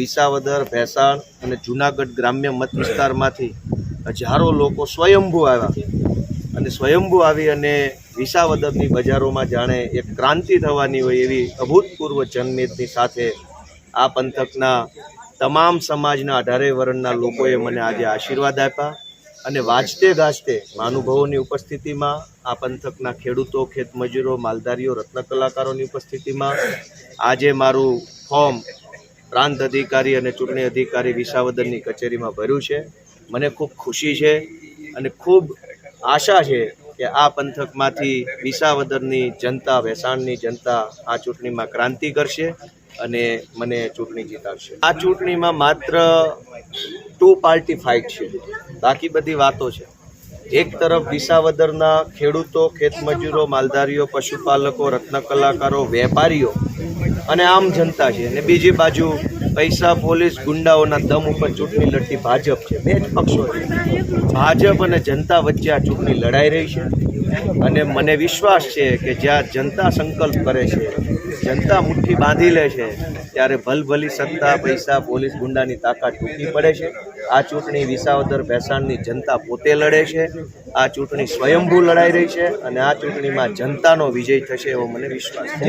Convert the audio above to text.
વિસાવદર, ભેસાણ અને જુનાગઢ ગ્રામ્ય મત વિસ્તારમાંથી હજારો લોકો સ્વયંભૂ આવ્યા. અને સ્વયંભૂ આવી અને વિસાવદરની બજારોમાં જાણે એક ક્રાંતિ થવાની હોય એવી અભૂતપૂર્વ જનમેદની સાથે આ પંથકના તમામ સમાજના અઢારે વર્ણના લોકોએ મને આજે આશીર્વાદ આપ્યા અને વાંચતે ગાજતે મહાનુભાવોની ઉપસ્થિતિમાં, આ પંથકના ખેડૂતો, ખેતમજૂરો, માલધારીઓ રત્ન કલાકારોની ઉપસ્થિતિમાં આજે મારું ફોર્મ પ્રાંત અધિકારી અને ચૂંટણી અધિકારી વિસાવદરની કચેરીમાં ભર્યું છે. મને ખૂબ ખુશી છે અને ખૂબ આશા છે કે આ પંથકમાંથી વિસાવદરની જનતા, વેસાણની જનતા આ ચૂંટણીમાં ક્રાંતિ કરશે અને મને ચૂંટણી જીતાડશે. આ ચૂંટણીમાં માત્ર ટુ પાર્ટી ફાઇટ છે. બાકી બધી વાતો છે. એક તરફ વિસાવદરના ખેડૂતો, ખેતમજૂરો, માલધારીઓ, પશુપાલકો રત્ન કલાકારો વેપારીઓ અને આમ જનતા છે. અને બીજી બાજુ પૈસા, પોલીસ, ગુંડાઓના દમ ઉપર ચૂંટણી લડતી ભાજપ છે. બે જ પક્ષો છે. ભાજપ અને જનતા વચ્ચે આ ચૂંટણી લડાઈ રહી છે. અને મને વિશ્વાસ છે કે જ્યાં જનતા સંકલ્પ કરે છે, જનતા મુઠ્ઠી બાંધી લે છે, ત્યારે ભલભલી સત્તા, પૈસા, પોલીસ, ગુંડાની તાકાત ટૂંકી પડે છે. આ ચૂંટણી વિસાવદર ભેસાણની જનતા પોતે લડે છે. આ ચૂંટણી સ્વયંભૂ લડાઈ રહી છે અને આ ચૂંટણીમાં જનતાનો વિજય થશે એવો મને વિશ્વાસ છે.